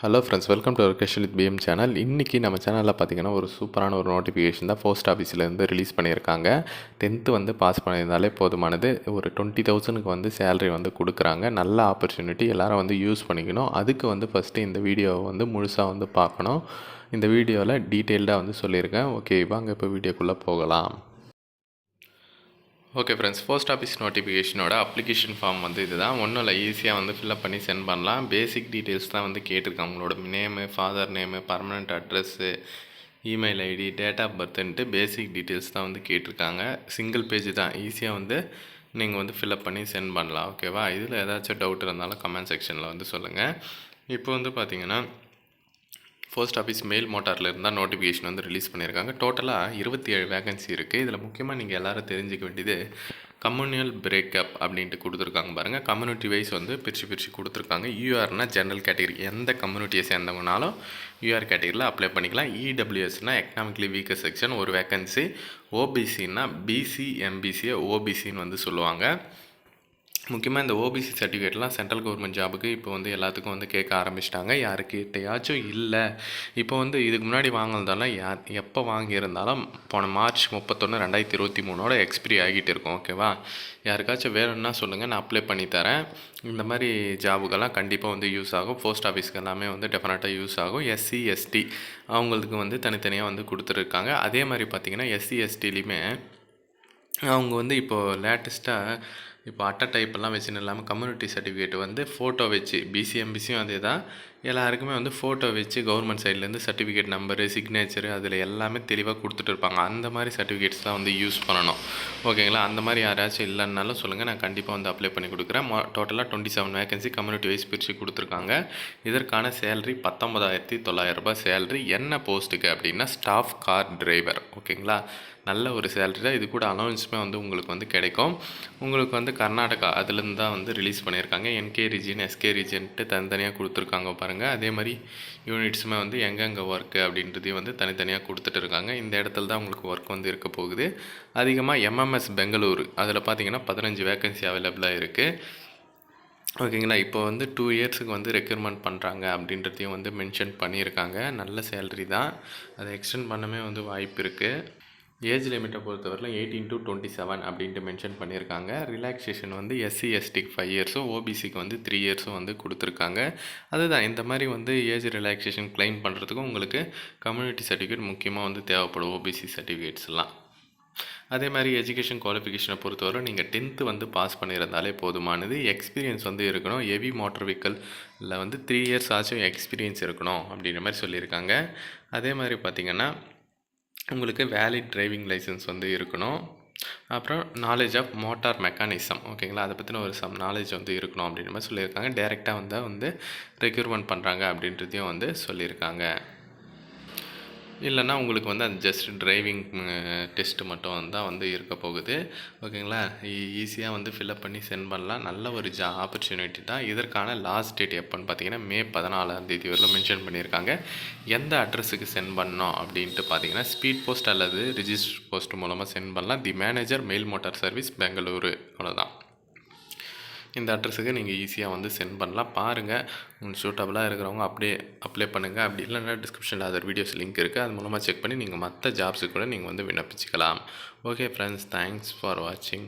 Hello friends welcome to our with PM channel இன்றைக்கி நம்ம சேனலில் பார்த்தீங்கன்னா ஒரு சூப்பரான ஒரு நோட்டிஃபிகேஷன் தான் போஸ்ட் ஆஃபீஸ்லேருந்து ரிலீஸ் பண்ணியிருக்காங்க. டென்த்து வந்து பாஸ் பண்ணியிருந்தாலே போதுமானது. ஒரு டுவெண்ட்டி தௌசண்ட்க்கு வந்து சேலரி வந்து கொடுக்குறாங்க. நல்ல ஆப்பர்ச்சுனிட்டி எல்லோரும் வந்து யூஸ் பண்ணிக்கணும். அதுக்கு வந்து ஃபஸ்ட்டு இந்த வீடியோவை வந்து முழுசாக வந்து பார்க்கணும். இந்த வீடியோவில் டீட்டெயில்டாக வந்து சொல்லியிருக்கேன். ஓகே வாங்க இப்போ வீடியோக்குள்ளே போகலாம். ஓகே ஃப்ரெண்ட்ஸ் போஸ்ட் ஆஃபீஸ் நோட்டிஃபிகேஷனோட அப்ளிகேஷன் ஃபார்ம் வந்து இதுதான். ஒன்றும் இல்லை ஈஸியாக வந்து ஃபில்அப் பண்ணி சென்ட் பண்ணலாம். பேசிக் டீட்டெயில்ஸ் தான் வந்து கேட்டிருக்காங்க. உங்களோட name father name permanent address email ID date of பர்த்ன்ட்டு basic details தான் வந்து கேட்டிருக்காங்க. சிங்கிள் பேஜ் தான். ஈஸியாக வந்து நீங்கள் வந்து ஃபில்அப் பண்ணி சென்ட் பண்ணலாம். ஓகேவா இதில் ஏதாச்சும் டவுட் இருந்தாலும் கமெண்ட் செக்ஷனில் வந்து சொல்லுங்கள் இப்போ வந்து பார்த்தீங்கன்னா போஸ்ட் ஆஃபீஸ் மெயில் மோட்டாரில் இருந்தால் நோட்டிஃபிகேஷன் வந்து ரிலீஸ் பண்ணியிருக்காங்க டோட்டலாக இருபத்தி ஏழு வேகன்சி இருக்குது இதில் முக்கியமாக நீங்கள் எல்லோரும் தெரிஞ்சிக்க வேண்டியது கம்யூனியல் பிரேக்கப் அப்படின்ட்டு கொடுத்துருக்காங்க பாருங்கள் கம்யூனிட்டி வைஸ் வந்து பிரித்து பிரித்து கொடுத்துருக்காங்க. யூஆர்னால் ஜென்ரல் கேட்டகரி எந்த கம்யூனிட்டியை சேர்ந்தவங்கனாலும் யூஆர் கேட்டகரியில் அப்ளை பண்ணிக்கலாம். இடபிள்யூஎஸ்னால் எக்கனாமிக்லி வீக்கர் செக்ஷன் ஒரு வேக்கன்சி ஓபிசின்னா பிசி எம்பிசியை ஓபிசின்னு வந்து சொல்லுவாங்க. முக்கியமாக இந்த ஓபிசி சர்டிஃபிகேட்லாம் சென்ட்ரல் கவர்மெண்ட் ஜாபுக்கு இப்போ வந்து எல்லாத்துக்கும் வந்து கேட்க ஆரம்பிச்சிட்டாங்க. யாருக்கிட்டையாச்சும் இல்லை. இப்போ வந்து இதுக்கு முன்னாடி வாங்கினதெல்லாம் யா எப்போ வாங்கியிருந்தாலும் போன மார்ச் முப்பத்தொன்று ரெண்டாயிரத்தி இருபத்தி மூணோட எக்ஸ்பிரி ஆகிட்டு இருக்கும். ஓகேவா? யாருக்காச்சும் வேணும்னா சொல்லுங்கள் நான் அப்ளை பண்ணி தரேன். இந்த மாதிரி ஜாபுக்கெல்லாம் கண்டிப்பாக வந்து யூஸ் ஆகும். போஸ்ட் ஆஃபீஸ்க்கு எல்லாமே வந்து டெஃபினட்டாக யூஸ் ஆகும். எஸ்சி எஸ்டி அவங்களுக்கு வந்து தனித்தனியாக வந்து கொடுத்துருக்காங்க. அதே மாதிரி பார்த்திங்கன்னா எஸ்சி எஸ்டிலையுமே அவங்க வந்து இப்போது லேட்டஸ்ட்டாக இப்போ அட்டை டைப்பெல்லாம் வச்சுன்னு இல்லாமல் கம்யூனிட்டி சர்டிஃபிகேட் வந்து ஃபோட்டோ வச்சு பிசிஎம்பிசியும் அதே தான் எல்லாருக்குமே வந்து ஃபோட்டோ வச்சு கவர்மெண்ட் சைட்லேருந்து சர்டிஃபிகேட் நம்பரு சிக்னேச்சரு அதில் எல்லாமே தெளிவாக கொடுத்துட்டு இருப்பாங்க. அந்த மாதிரி சர்டிஃபிகேட்ஸ் தான் வந்து யூஸ் பண்ணணும். ஓகேங்களா அந்த மாதிரி யாராச்சும் இல்லைன்னாலும் சொல்லுங்கள் நான் கண்டிப்பாக வந்து அப்ளை பண்ணி கொடுக்குறேன். டோட்டலாக twenty seven vacancy community wise பிரித்து கொடுத்துருக்காங்க. இதற்கான சேலரி பத்தொம்பதாயிரத்தி தொள்ளாயிரரூபா சேலரி என்ன போஸ்ட்டுக்கு அப்படின்னா ஸ்டாஃப் கார் டிரைவர் ஓகேங்களா நல்ல ஒரு சேலரி தான். இது கூட அலவன்ஸுமே வந்து உங்களுக்கு வந்து கிடைக்கும். உங்களுக்கு வந்து கர்நாடகா அதுலேருந்து தான் வந்து ரிலீஸ் பண்ணியிருக்காங்க. என்கே ரீஜியன் எஸ்கே ரீஜியன்ட்டு தனித்தனியாக கொடுத்துருக்காங்க பாருங்கள் அதே மாதிரி யூனிட்ஸுமே வந்து எங்கெங்கே ஒர்க்கு அப்படின்றதையும் வந்து தனித்தனியாக கொடுத்துட்டு இருக்காங்க இந்த இடத்துல தான் உங்களுக்கு ஒர்க் வந்து இருக்க போகுது. அதிகமாக எம்எம்எஸ் பெங்களூர் அதில் பார்த்தீங்கன்னா பதினஞ்சு வேக்கன்சி அவைலபிளாக இருக்குது ஓகேங்களா இப்போ வந்து டூ இயர்ஸுக்கு வந்து ரெக்யூர்மெண்ட் பண்ணுறாங்க அப்படின்றதையும் வந்து மென்ஷன் பண்ணியிருக்காங்க. நல்ல சேல்ரி தான். அதை எக்ஸ்டெண்ட் பண்ணவே வந்து வாய்ப்பு இருக்குது ஏஜ் லிமிட்டை பொறுத்தவரையிலும் எயிட்டீன் டு டுவெண்ட்டி செவன் அப்படின்ட்டு மென்ஷன் பண்ணியிருக்காங்க. ரிலாக்ஸேஷன் வந்து எஸ்சி எஸ்டிக்கு ஃபைவ் இயர்ஸும் ஓபிசிக்கு வந்து த்ரீ இயர்ஸும் வந்து கொடுத்துருக்காங்க. அதுதான் இந்த மாதிரி வந்து ஏஜ் ரிலாக்ஸேஷன் கிளைம் பண்ணுறதுக்கும் உங்களுக்கு கம்யூனிட்டி சர்டிஃபிகேட் முக்கியமாக வந்து தேவைப்படும் ஓபிசி சர்டிஃபிகேட்ஸ்லாம் அதே மாதிரி எஜுகேஷன் குவாலிஃபிகேஷனை பொறுத்தவரை நீங்கள் டென்த்து வந்து பாஸ் பண்ணியிருந்தாலே போதுமானது. எக்ஸ்பீரியன்ஸ் வந்து இருக்கணும். ஹெவி மோட்டர் வெஹிக்கலில் வந்து த்ரீ இயர்ஸ் ஆச்சும் எக்ஸ்பீரியன்ஸ் இருக்கணும் அப்படின்ற மாதிரி சொல்லியிருக்காங்க. அதே மாதிரி பார்த்திங்கன்னா உங்களுக்கு வேலிட் டிரைவிங் லைசன்ஸ் வந்து இருக்கணும். அப்புறம் நாலேஜ் ஆஃப் மோட்டார் மெக்கானிசம் ஓகேங்களா அதை பற்றின ஒரு சம் நாலேஜ் வந்து இருக்கணும் அப்படின்ற மாதிரி சொல்லியிருக்காங்க. டேரெக்டாக வந்து வந்து ரெக்யூர்மெண்ட் பண்ணுறாங்க அப்படின்றதையும் வந்து சொல்லியிருக்காங்க. இல்லைன்னா உங்களுக்கு வந்து அந்த ஜஸ்ட் டிரைவிங் டெஸ்ட்டு மட்டும் தான் வந்து இருக்க போகுது. ஓகேங்களா? E, ஈஸியாக வந்து ஃபில்அப் பண்ணி சென்ட் பண்ணலாம். நல்ல ஒரு ஜா ஆப்பர்ச்சுனிட்டி தான். இதற்கான லாஸ்ட் டேட் எப்போன்னு பார்த்தீங்கன்னா மே பதினாலாம் தேதி வரலாம் மென்ஷன் பண்ணியிருக்காங்க. எந்த அட்ரஸுக்கு சென்ட் பண்ணோம் அப்படின்ட்டு பார்த்தீங்கன்னா ஸ்பீட் போஸ்ட் அல்லது ரிஜிஸ்டர் போஸ்ட் மூலமாக சென்ட் பண்ணலாம். The manager mail motor service Bengaluru. அவ்வளோதான் இந்த அட்ரஸுக்கு நீங்கள் ஈஸியாக வந்து சென்ட் பண்ணலாம். பாருங்கள் உங்களுக்கு சூட்டபுளாக இருக்கிறவங்க அப்படியே அப்ளை பண்ணுங்கள் அப்படி இல்லைன்னா டிஸ்கிரிப்ஷனில் அதர் வீடியோஸ் லிங்க் இருக்குது அது மூலமாக செக் பண்ணி நீங்கள் மற்ற ஜாப்ஸுக்கு கூட நீங்கள் வந்து விண்ணப்பிச்சிக்கலாம். ஓகே ஃப்ரெண்ட்ஸ் தேங்க்ஸ் ஃபார் வாட்சிங்